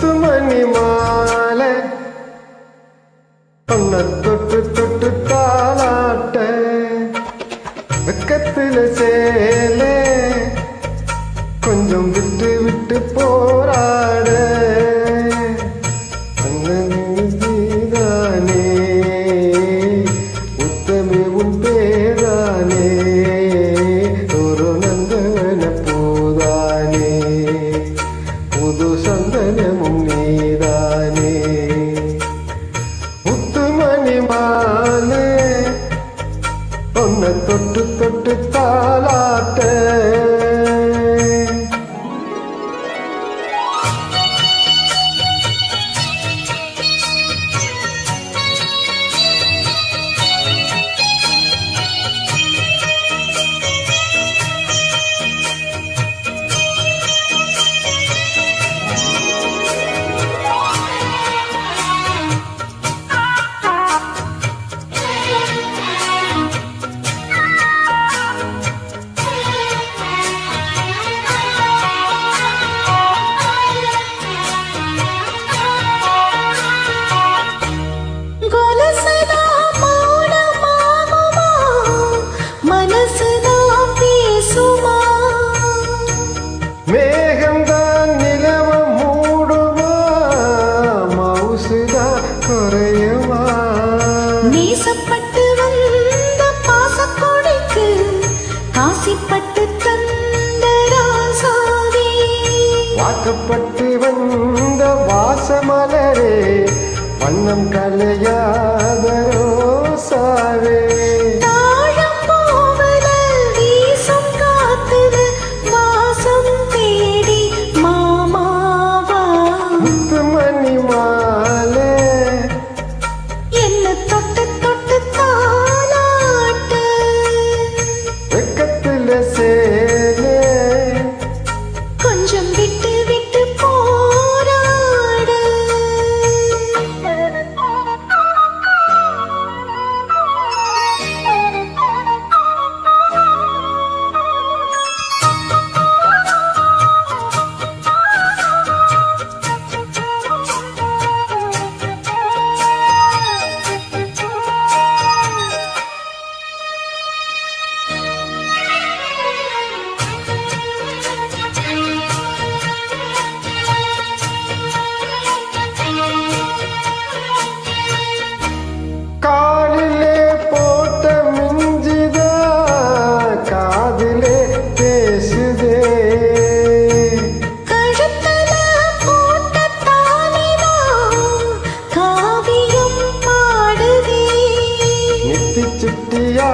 முத்துமணி மாலை. உன்னை தொட்டு தொட்டு தாளாட்ட. வெக்கத்தில் சேலே. கொஞ்சம் விட்டு விட்டு போராட. உன்னை தொட்டு தொட்டு தாளாட்ட குறையுமா நேசப்பட்டு வந்த பாசக்கொடைக்கு காசிப்பட்டு தந்த ராசாவே. வாக்கப்பட்டு வந்த வாசமலரே வண்ணம் கலையாத ரோசாவே. சிட்டி சிட்டியா